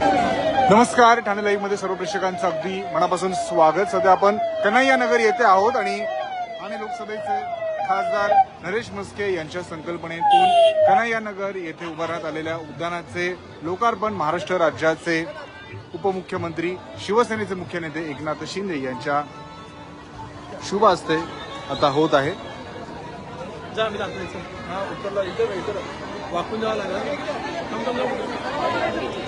नमस्कार ठाणे लाईव्ह मध्ये सर्व प्रेक्षकांचं अगदी मनापासून स्वागत सध्या आपण कन्हैया नगर येथे आहोत आणि ठाणे लोकसभेचे खासदार नरेश मस्के यांच्या संकल्पनेतून कन्हैया नगर येथे उभारण्यात आलेल्या उद्यानाचे लोकार्पण महाराष्ट्र राज्याचे उपमुख्यमंत्री शिवसेनेचे मुख्य नेते एकनाथ शिंदे यांच्या शुभ हस्ते आता होत आहे वाकून जावं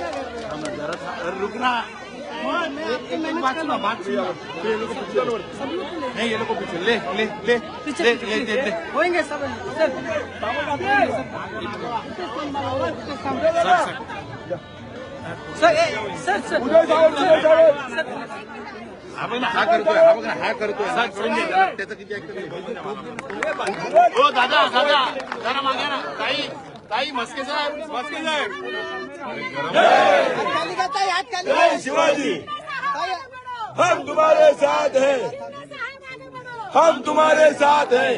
रुकना नहीं ये लोग पीछे ले ले ले ले ले ले ले होएंगे सब सर सर सर सर आपण हा करतोय हा बघा हा करतोय हा करून दे त्याचं किती ऐकतो दादा दादा जरा मागे ना काही शिवाजी हम तुम्हारे साथ हैं हम तुम्हारे साथ हैं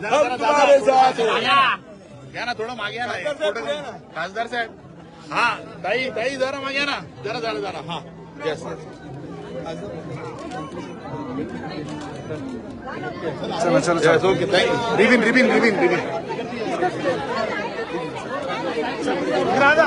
हम तुम्हारे साथ हैं घ्या ना थोड़ा मागे ना खासदार साहब हाँ ताई ताई जरा मागे ना जरा जरा जरा हाँ जय चला चला चला okay ribbon ribbon ribbon ribbon Raja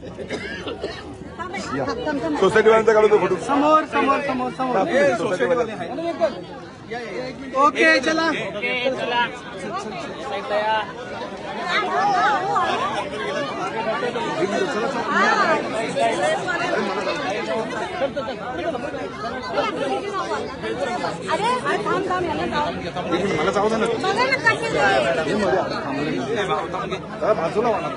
society वाल्यांचा काढू फोटो समोर समोर समोर समोर सोसायटी ओके चला मला जाऊ दे ना बाजूला वाटत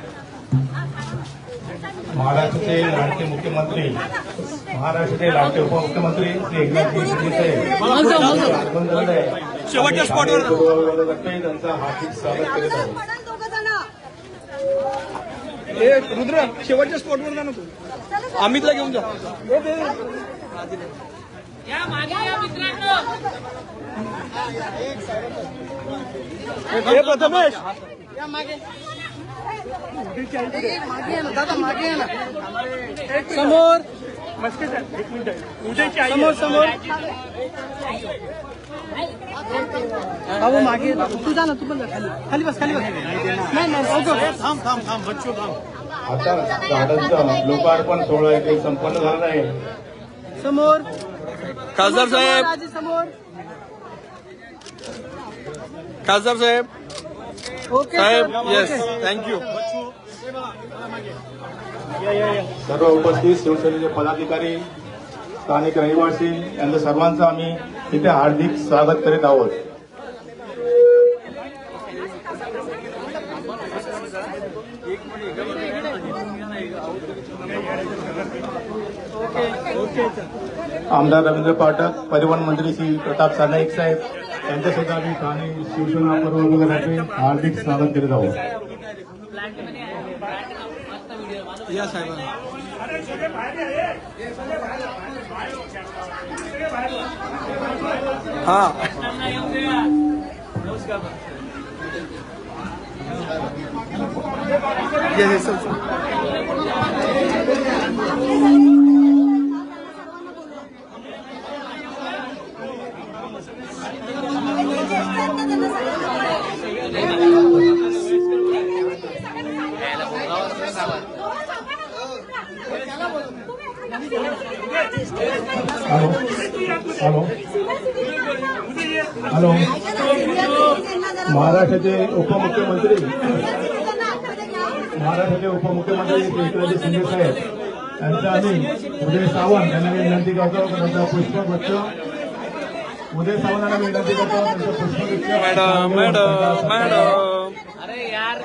महाराष्ट्राचे लाडके मुख्यमंत्री महाराष्ट्राचे लाडके उपमुख्यमंत्री श्री एकनाथ शिंदे आगमन झालं आहे स्पॉटवर त्यांचा हार्दिक स्वागत करत आहोत रुद्र शेवटच्या स्पॉटवर जा तू अमितला घेऊन जा प्रथमेश समोर समोर मागे तू तू खाली खाली बस खाली बस आता लोकार्पण सोहळा संपन्न झाला आहे समोर खासदार साहेब खासदार साहेब साहेब येस थँक्यू सर्व उपस्थित शिवसेनेचे पदाधिकारी स्थानिक रहिवासी यांचं सर्वांचं आम्ही इथे हार्दिक स्वागत करीत आहोत आमदार रवींद्र पाठक परिवहन मंत्री श्री प्रताप सानाईक साहेब पर्व हार्दिक स्वागत कर आहोत या साहेबांना हॅलो हॅलो हॅलो महाराष्ट्राचे उपमुख्यमंत्री महाराष्ट्राचे उपमुख्यमंत्री एकनाथ शिंदे साहेब यांचा आम्ही उदय सावंत यांना विनंती करतो त्यांचा पुष्पगुच्छ उदय सावंतांना तो मैडम मैडम मैडम अरे यार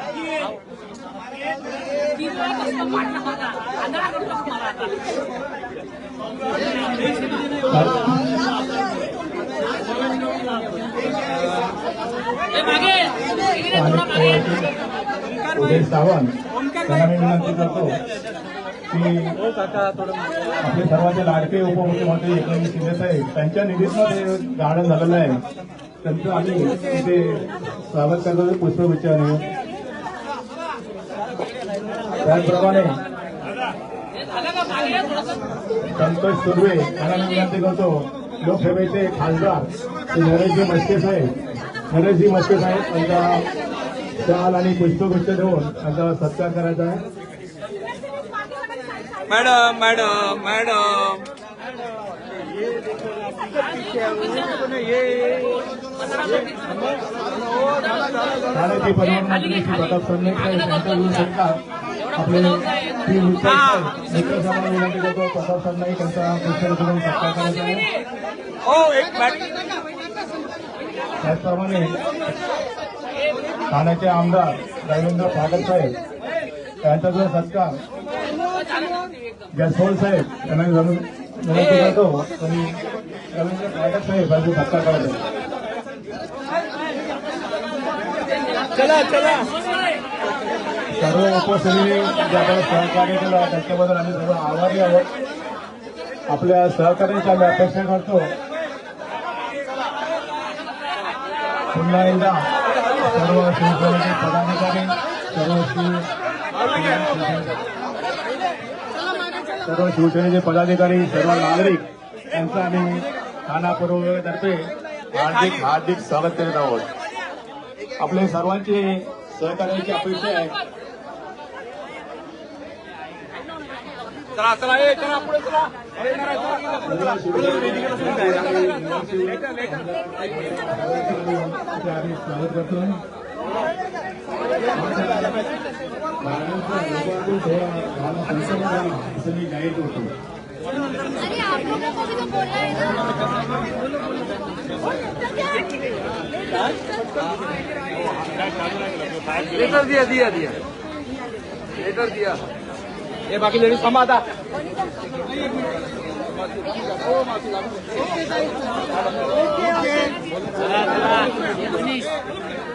तो उदय सावंत त्यांना विनंती करतो हो, की आपले सर्वांचे लाडके उपमुख्यमंत्री एकनाथ शिंदे साहेब त्यांच्या निधीतमध्ये गार्डन झालेलं आहे त्यांचं आम्ही तिथे स्वागत करतो पुष्पगुच्छ त्याचप्रमाणे संतोष सुर्वे यांना विनंती करतो लोकसभेचे खासदार नरेशजी मस्के साहेब नरेशजी मस्के साहेब त्यांचा शाल आणि पुष्पगुच्छ देऊन त्यांचा सत्कार करायचा आहे madam madam madam Pratap Saranekar यांच्या प्रताप यांचा त्याचप्रमाणे ठाण्याचे आमदार रवींद्र पागल साहेब त्यांच्याचा तो सत्कार जसवोल साहेब त्यांना विनंती करतो पाठक साहेब यांचा सत्कार करायचा सर्व उपस्थितीने जे सहकार्य केलं आभारी आहोत आपल्या सहकार्याची अपेक्षा करतो पुन्हा सर्व शिवसेनेचे पदाधिकारी सर्व सर्व शिवसेनेचे पदाधिकारी सर्व नागरिक यांचं आम्ही खानापूर्वतर्फे हार्दिक हार्दिक स्वागत करत आहोत आपले सर्वांचे सहकार्याची अपेक्षा आहे स्वागत करतो तो लेटर दिया दिया दिया लेटर दिया ये बाकी लेडीज कम आता ओके ओके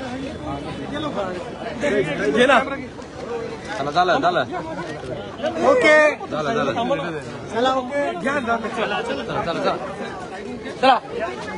घे ना चला झालं झालं ओके झालं झालं चला ओके घ्या चला चला चला चला चला या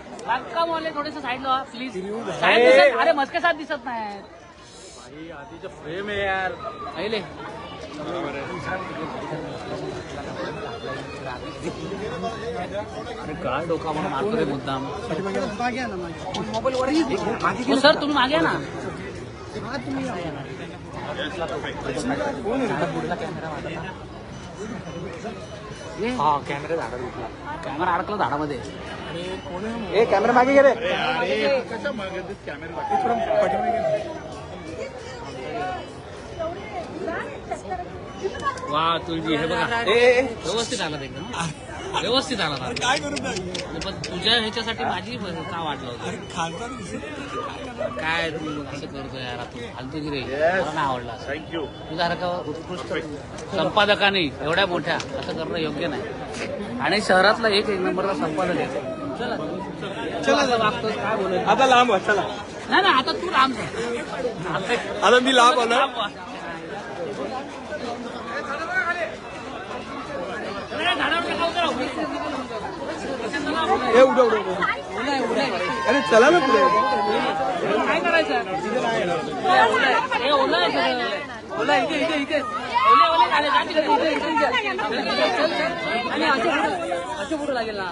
बांधकाम वाले थोडेसे प्लीज अरे मस्के साथ दिसत नाही आधीचं फ्रेम यार अरे डोका मारतो रे मुद्दाम सर तुम्ही मागे ना कैमेरा कैमेरा झाडात उठला कॅमेरा कॅमेरा मागे गेले वा तुझी हे बघा व्यवस्थित आला एकदम व्यवस्थित आला काय करू पण तुझ्या ह्याच्यासाठी माझी का वाटलं होतं काय तू असं करतो यार तू रे मला आवडला थँक्यू का उत्कृष्ट संपादकाने एवढ्या मोठ्या असं करणं योग्य नाही आणि शहरातला एक एक नंबरचा संपादक आहे चला आता लांब चला नाही आता तू मी लांब हे उडव अरे चला ना पुढे काय करायचं ओला इथे इथे ओले ओले असं असं लागेल ना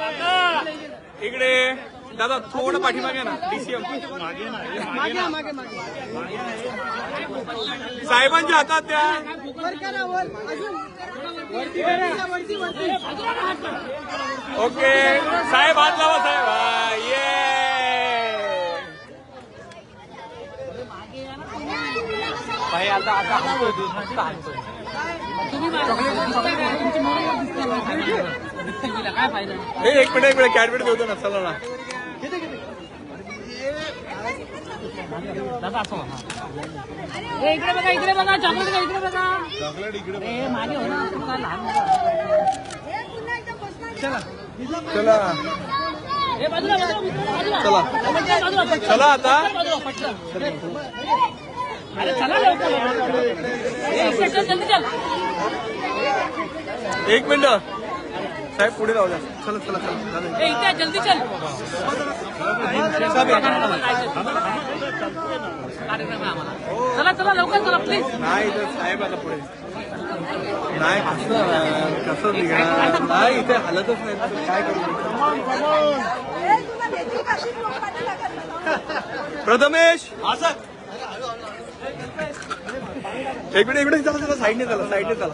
इकडे दादा थोडं पाठीमागे ना डीसीएम साहेबांच्या हातात त्या ओके साहेब हात लावा साहेब ये भाई आता आता तुम्ही काय एक मिनिट एक मिनिट कॅडमिट ना चला ना इकडे बघा इकडे बघा चॉकलेट इकडे बघा हो ना चला चला चला. चला आता चला एक मिनिट साहेब पुढे जाऊ द्या चल चल चला इथे जल्दी चल आम्हाला चला चला लवकर चला प्लीज नाही इथे साहेब आता पुढे नाही कसं कसं नाही इथे हलतच नाही काय करू प्रथमेश असं इकडे इकडे चला चला साईडने चला साईडने चला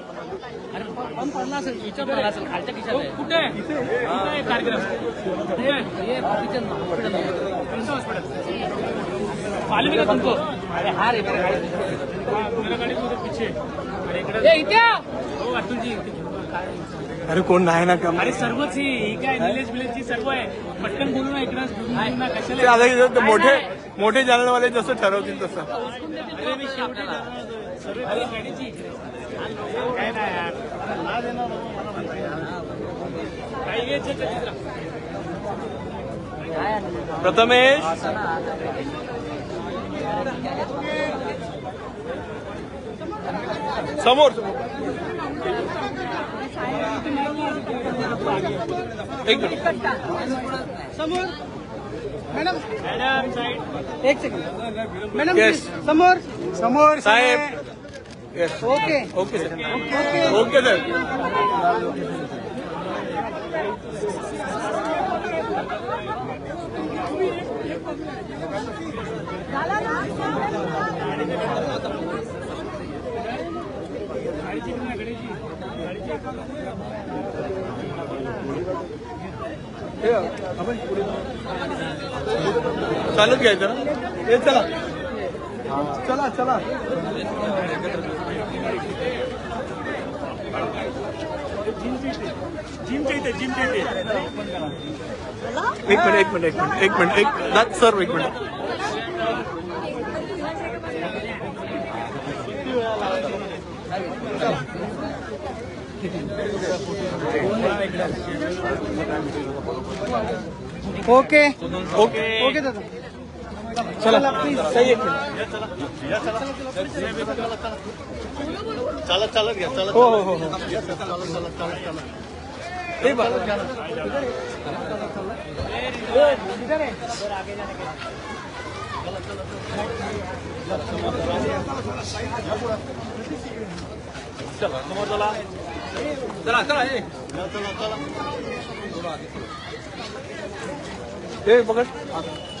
पडला असेल पडला असेल खालच्या हो, कुठे आहे कार्यक्रम हॉस्पिटल का तुमचं अरे हा रे मेरा इथे हो, अतुलजी अरे कोण नाही ना काम अरे सर्वच ही काय निलेश बिलेशची सर्व आहे पटकन बोलू ना इकडे मोठे मोठे जसं ठरवतील तसं अरे मी प्रथमेश समोर एक मिनिट समोर मैडम मॅडम एक सेकंड मैडम समोर समोर साहेब okay okay sir okay sir चालत घ्यायचं ना चला चला चला एक मिनिट एक मिनिट एक मिनिट एक मिनट एक दात सर एक मिनिट ओके ओके ओके दादा चला सही चला चालत हो, चला हो हो हो चला समोर चला चला चला ए चला चला ए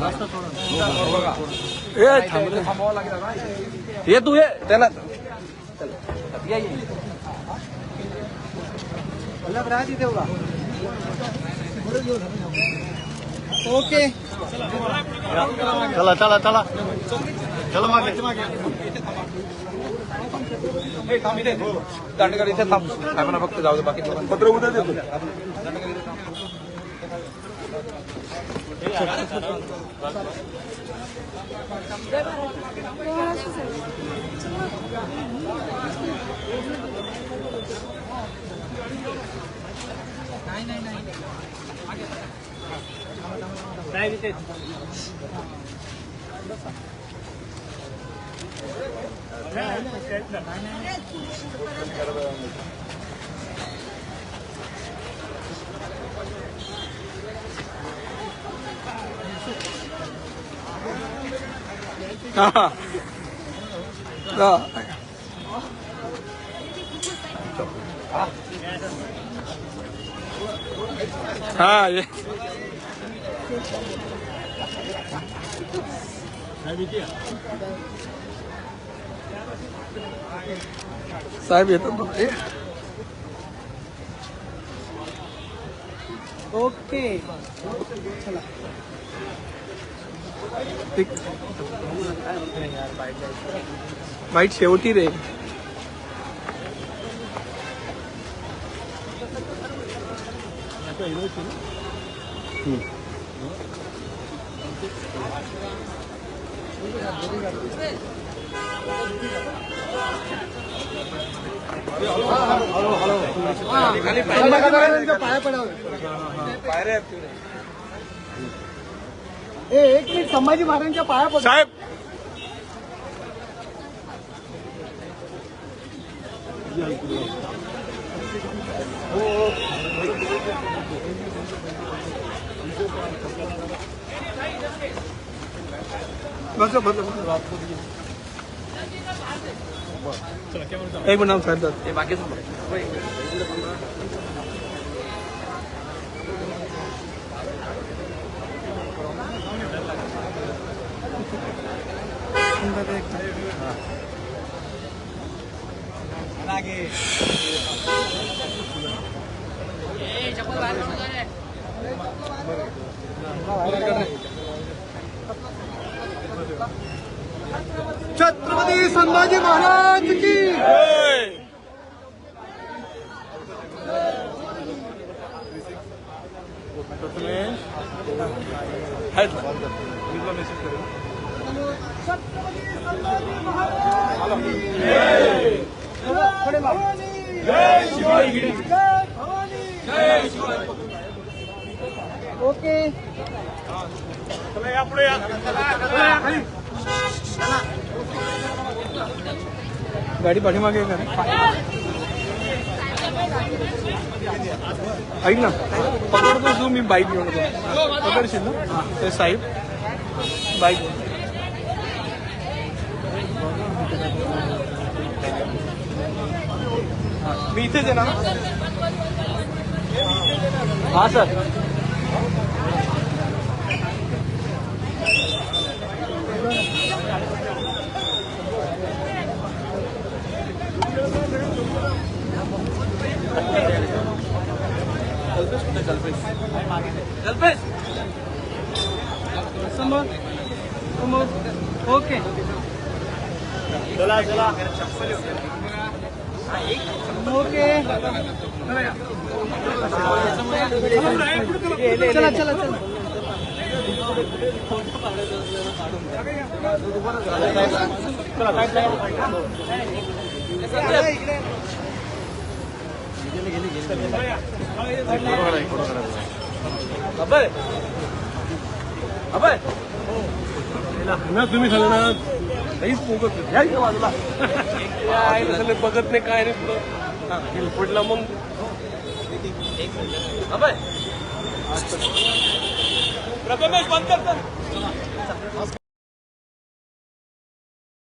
ए थांबलं तू ओके चला चला चला चलो मागे बाकी पत्र उद्या ないないない。ない。啊！啊！哎呀！啊！啊！也，啥米地啊？啥米地啊？OK。वाइट शेवटी रे हेलो हेलो खाली पाया पड़ा पायरे एक मिनट संभाजी महाराज पाया साहब साहेब एक मिनिट साहेब बाकी सुंदर छत्रपति संभाजी महाराज की गाडी पाठी मागे ऐक ना पकडतो तू मी बाईक घेऊन पकड़ पकडशील ना ते साहेब बाईक मी इथेच आहे सर कल्पेश कल्पेश समोर ओके चला चला ओके चला चला चला चला गेले गेले गेले ना तुम्ही सांगा काहीच पोगत बघत नाही काय नाही पडला मग प्रथमेश बंद करतात